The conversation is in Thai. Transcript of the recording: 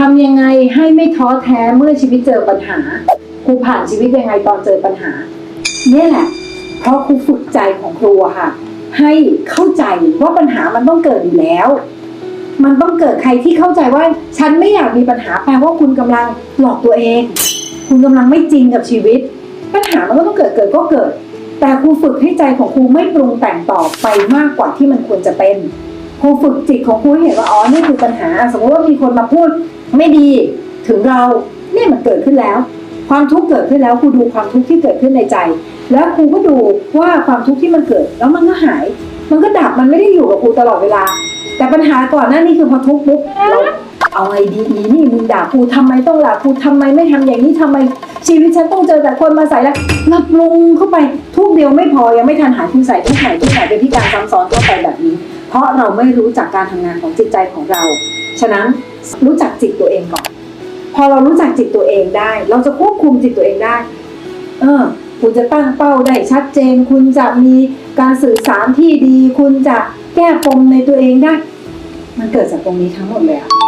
ทำยังไงให้ไม่ท้อแท้เมื่อชีวิตเจอปัญหาครูผ่านชีวิตยังไงตอนเจอปัญหา เนี่ยแหละ เพราะครูฝึกใจของครูค่ะ ให้เข้าใจว่าปัญหามันต้องเกิดอยู่แล้ว มันต้องเกิดใครที่เข้าใจว่า ฉันไม่อยากมีปัญหาแปลว่าคุณกำลังหลอกตัวเอง คุณกำลังไม่จริงกับชีวิต ปัญหามันก็ต้องเกิดเกิดก็เกิด แต่ครูฝึกให้ใจของครูไม่ปรุงแต่งต่อไปมากกว่าที่มันควรจะเป็นครูฝึกจิตของครูเห็นว่าอ๋อนี่คือปัญหา สมมติว่ามีคนมาพูด ไม่ดีถึงเราเนี่ยมันเกิดขึ้นแล้ว ความทุกข์เกิดขึ้นแล้วครูดูความทุกข์ที่เกิดขึ้นในใจ แล้วครูก็ดูว่าความทุกข์ที่มันเกิด แล้วมันก็หาย มันก็ดับมันไม่ได้อยู่กับครูตลอดเวลา แต่ปัญหาก่อนหน้านี้คือพอทุกข์ปุ๊บเราเอาไงดีอีนี่มึงด่าครูทำไมต้องด่าครูทำไมไม่ทำอย่างนี้ทำไม ชีวิตฉันต้องเจอแต่คนมาใส่แล้วรับลงเข้าไปทุกเดียวไม่พอยังไม่ทันหายคุณใส่ทุกไหนทุกไหนเป็นที่การซ้ำซ้อนเข้าไปแบบนี้ เพราะเราไม่รู้จักการทำงานของจิตใจของเรา ฉะนั้นรู้จักจิตตัวเองก่อน พอเรารู้จักจิตตัวเองได้ เราจะควบคุมจิตตัวเองได้ เออ คุณจะตั้งเป้าได้ชัดเจน คุณจะมีการสื่อสารที่ดี คุณจะแก้ปมในตัวเองได้ มันเกิดจากตรงนี้ทั้งหมดเลยอะ